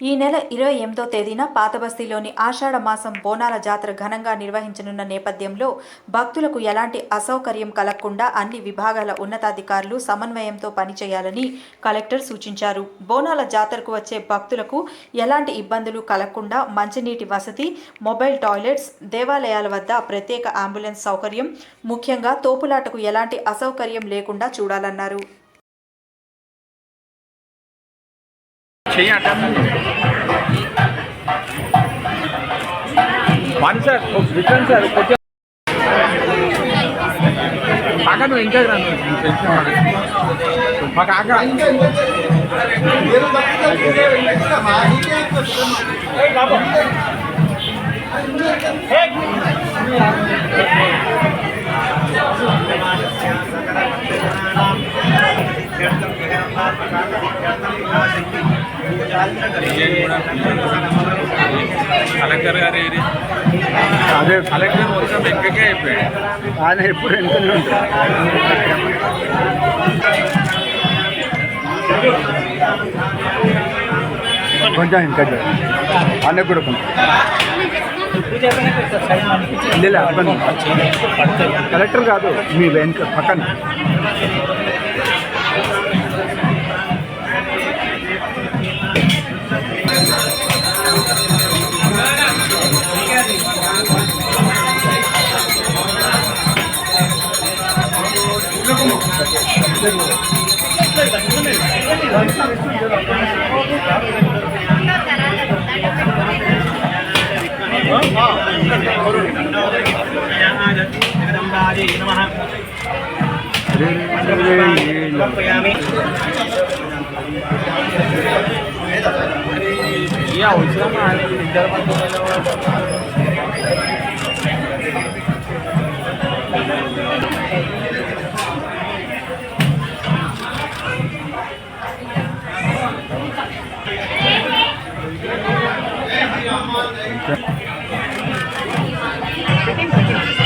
ఈ నెల ఇరవై ఎనిమిదో తేదీన పాతబస్తీలోని ఆషాఢ మాసం బోనాల జాతర ఘనంగా నిర్వహించనున్న నేపథ్యంలో భక్తులకు ఎలాంటి అసౌకర్యం కలగకుండా అన్ని విభాగాల ఉన్నతాధికారులు సమన్వయంతో పనిచేయాలని కలెక్టర్ సూచించారు. బోనాల జాతరకు వచ్చే భక్తులకు ఎలాంటి ఇబ్బందులు కలగకుండా మంచినీటి వసతి మొబైల్ టాయిలెట్స్ దేవాలయాల వద్ద ప్రత్యేక అంబులెన్స్ సౌకర్యం ముఖ్యంగా తోపులాటకు ఎలాంటి అసౌకర్యం లేకుండా చూడాలన్నారు. చెయ్యి అట్ట వన్ సార్ రిటర్న్ సార్ కొంచెం కాక నువ్వు ఇంకా రా నువ్వు. నువ్వు టెన్షన్ పడకు. మా కాక కలెక్టర్ గారు అదే. కలెక్టర్ మొత్తం ఎక్కకే అయిపోయాడు. ఆయన ఎప్పుడు వెనుకనే కొంచెం ఇంకా అన్న కూడా కొంచెం. కలెక్టర్ కాదు మీ వెనుక పక్కన. Ya, hoy se llama el Thank you.